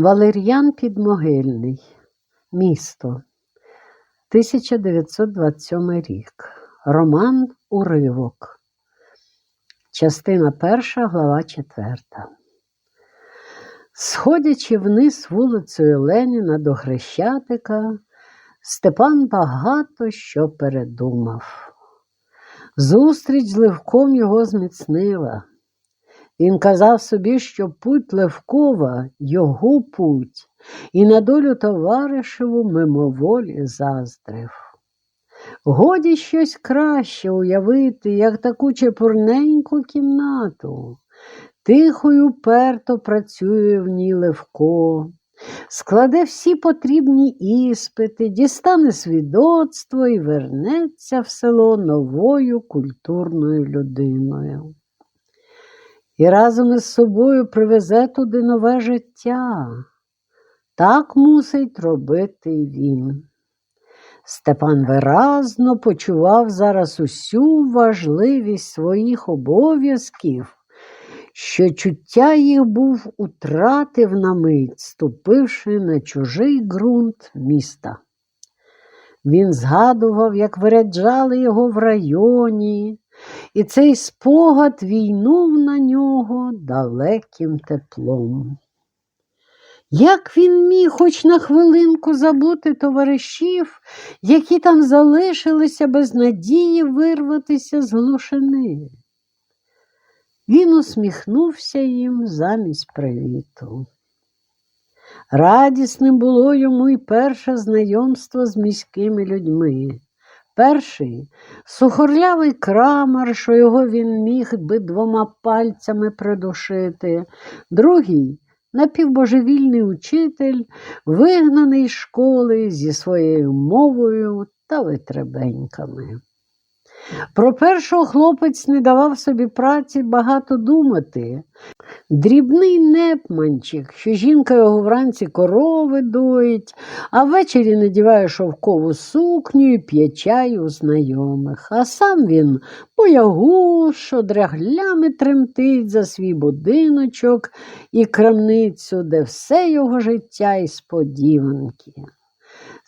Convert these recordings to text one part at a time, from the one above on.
Валер'ян Підмогильний. Місто. 1927 рік. Роман Уривок. Частина перша, глава четверта. Сходячи вниз вулицею Леніна до Хрещатика, Степан багато що передумав. Зустріч з Левком його зміцнила. Він казав собі, що путь Левкова його путь, і на долю товаришеву мимоволі заздрив. Годі щось краще уявити, як таку чепурненьку кімнату. Тихо й уперто працює в ній Левко, складе всі потрібні іспити, дістане свідоцтво і вернеться в село новою культурною людиною. І разом із собою привезе туди нове життя. Так мусить робити він. Степан виразно почував зараз усю важливість своїх обов'язків, що чуття їх був утратив на мить, ступивши на чужий ґрунт міста. Він згадував, як виряджали його в районі, і цей спогад війнув на нього далеким теплом. Як він міг хоч на хвилинку забути товаришів, які там залишилися без надії вирватися з глушини? Він усміхнувся їм замість привіту. Радісним було йому й перше знайомство з міськими людьми. Перший сухорлявий крамар, що його він міг би двома пальцями придушити, другий напівбожевільний учитель, вигнаний з школи зі своєю мовою та витребеньками. Про першого хлопець не давав собі праці багато думати. Дрібний непманчик, що жінка його вранці корови доїть, а ввечері надіває шовкову сукню і п'є чай у знайомих. А сам він боягуз, що драглями тремтить за свій будиночок і крамницю, де все його життя і сподіванки.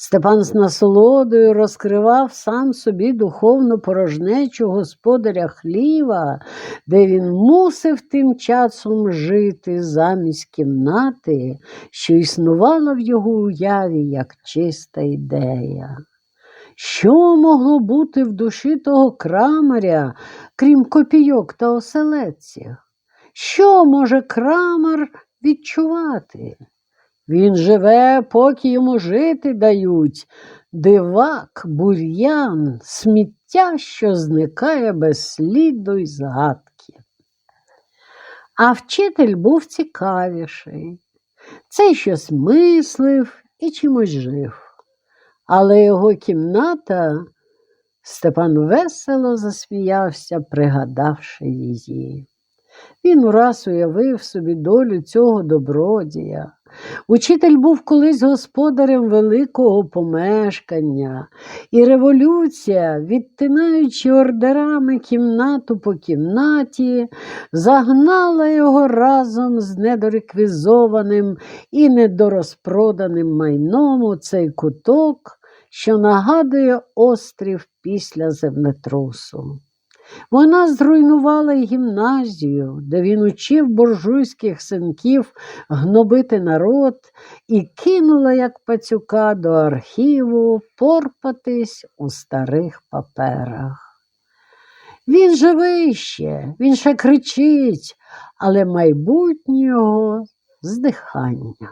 Степан з насолодою розкривав сам собі духовну порожнечу господаря хліва, де він мусив тим часом жити замість кімнати, що існувала в його уяві як чиста ідея. Що могло бути в душі того крамаря, крім копійок та оселедців? Що може крамар відчувати? Він живе, поки йому жити дають, дивак, бур'ян, сміття, що зникає без сліду й згадки. А вчитель був цікавіший. Цей щось мислив і чимось жив. Але його кімната Степан весело засміявся, пригадавши її. Він ураз уявив собі долю цього добродія. Учитель був колись господарем великого помешкання, і революція, відтинаючи ордерами кімнату по кімнаті, загнала його разом з недореквізованим і недорозпроданим майном у цей куток, що нагадує острів після землетрусу. Вона зруйнувала гімназію, де він учив буржуйських синків гнобити народ і кинула, як пацюка, до архіву порпатись у старих паперах. Він живий ще, він ще кричить, але майбутнього здихання.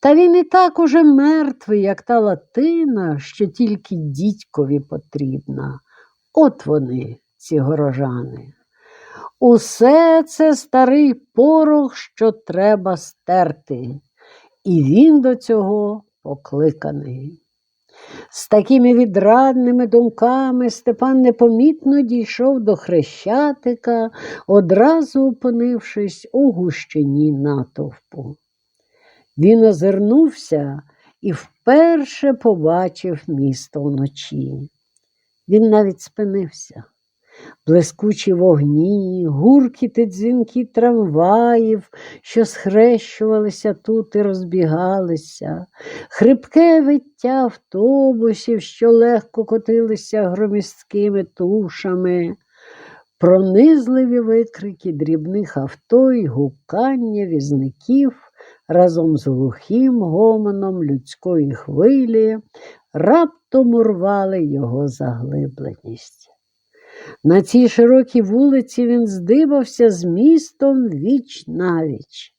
Та він і так уже мертвий, як та латина, що тільки дідькові потрібна. От вони, ці горожани. Усе це старий порох, що треба стерти, і він до цього покликаний. З такими відрадними думками Степан непомітно дійшов до хрещатика, одразу опинившись у гущині натовпу. Він озирнувся і вперше побачив місто вночі. Він навіть спинився. блискучі вогні, гуркіти дзвінки трамваїв, що схрещувалися тут і розбігалися, хрипке виття автобусів, що легко котилися громісткими тушами, пронизливі викрики дрібних авто й гукання візників разом з глухим гомоном людської хвилі раптом урвали його заглибленість. На цій широкій вулиці він здибався з містом віч навіч.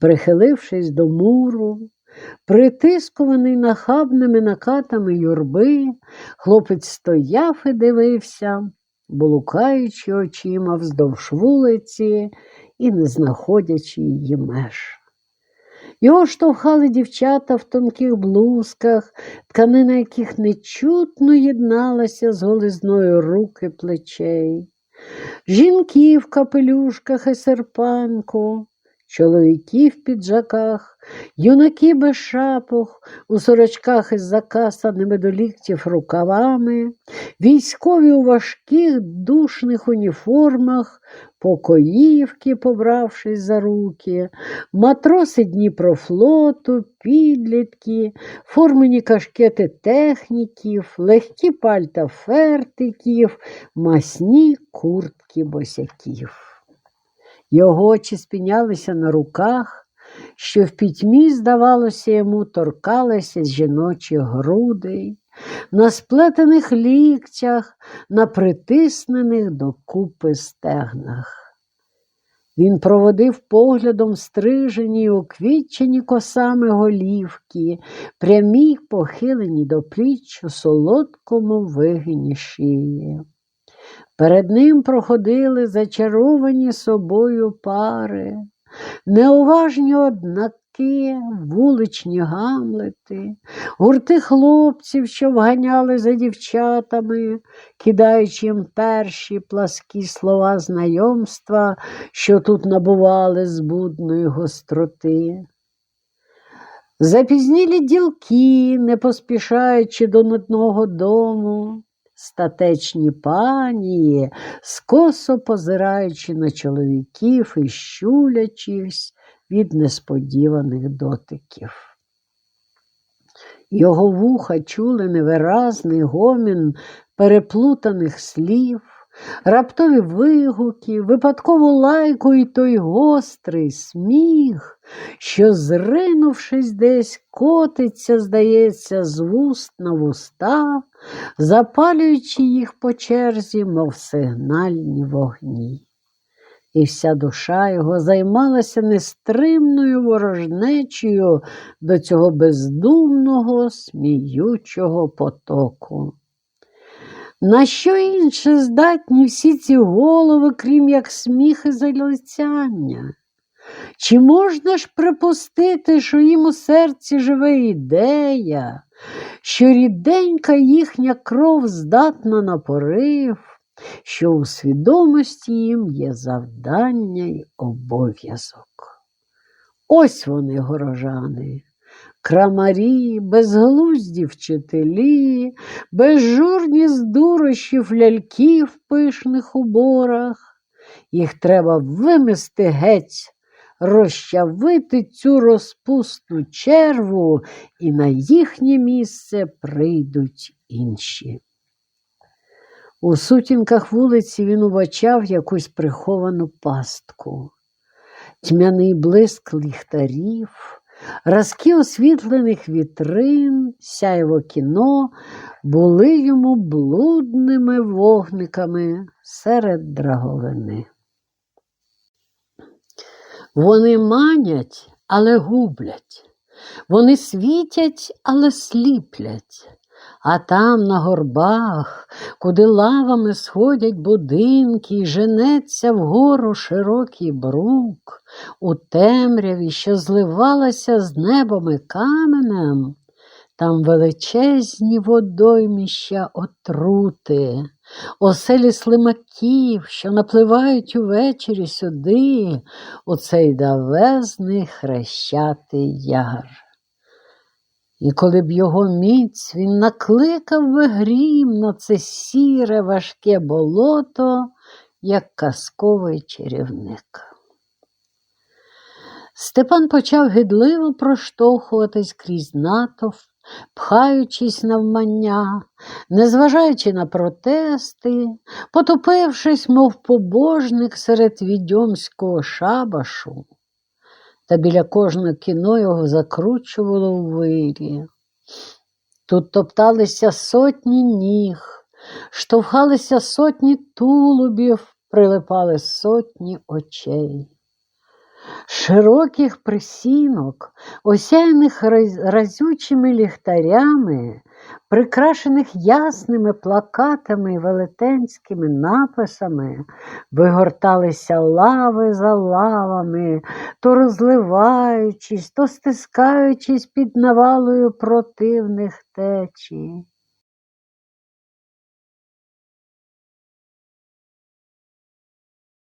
Прихилившись до муру, притискуваний нахабними накатами юрби, хлопець стояв і дивився, блукаючи очима вздовж вулиці і не знаходячи її меж. Його штовхали дівчата в тонких блузках, тканина яких нечутно єдналася з голизною руки плечей, жінки в капелюшках і серпанку, чоловіки в піджаках, юнаки без шапок, у сорочках із закасаними до ліктів рукавами, військові у важких душних уніформах, покоївки, побравшись за руки, матроси Дніпрофлоту, підлітки, формені кашкети техніків, легкі пальта фертиків, масні куртки босяків. Його очі спінялися на руках, що в пітьмі, здавалося, йому торкалися з жіночих грудей, на сплетених ліктях, на притиснених до купи стегнах. Він проводив поглядом стрижені уквітчені косами голівки, прямі й похилені до пліч у солодкому вигині шиї. Перед ним проходили зачаровані собою пари, неуважні однаки, вуличні гамлети, гурти хлопців, що вганяли за дівчатами, кидаючи їм перші пласкі слова знайомства, що тут набували збудної гостроти. Запізнілі ділки, не поспішаючи до нудного дому, статечні панії, скосо позираючи на чоловіків і щулячись від несподіваних дотиків. Його вуха чули невиразний гомін переплутаних слів, раптові вигуки, випадкову лайку і той гострий сміх, що, зринувшись десь, котиться, здається, з вуст на вуста, запалюючи їх по черзі, мов сигнальні вогні. І вся душа його займалася нестримною ворожнечею до цього бездумного, сміючого потоку. На що інше здатні всі ці голови, крім як сміх і залицяння? Чи можна ж припустити, що їм у серці живе ідея, що ріденька їхня кров здатна на порив, що у свідомості їм є завдання й обов'язок? Ось вони, горожани, крамарі, безглузді вчителі, безжурні здурощів ляльки в пишних уборах. Їх треба вимести геть, розчавити цю розпустну черву, і на їхнє місце прийдуть інші. У сутінках вулиці він убачав якусь приховану пастку, тьмяний блиск ліхтарів, разки освітлених вітрин, сяйво кіно були йому блудними вогниками серед драговини. Вони манять, але гублять, вони світять, але сліплять. А там, на горбах, куди лавами сходять будинки, женеться вгору широкий брук, у темряві, що зливалася з небом і каменем, там величезні водойміща отрути, оселі слимаків, що напливають увечері сюди, у цей давезний хрещатий яр. І коли б його міць він накликав би грім на це сіре важке болото, як казковий чарівник. Степан почав гидливо проштовхуватись крізь натовп, пхаючись навмання, незважаючи на протести, потупившись, мов побожник серед відьомського шабашу, та біля кожного кіно його закручувало у вирі. Тут топталися сотні ніг, штовхалися сотні тулубів, прилипали сотні очей. Широких присінок, осяяних разючими ліхтарями, прикрашених ясними плакатами і велетенськими написами, вигорталися лави за лавами, то розливаючись, то стискаючись під навалою противних течій.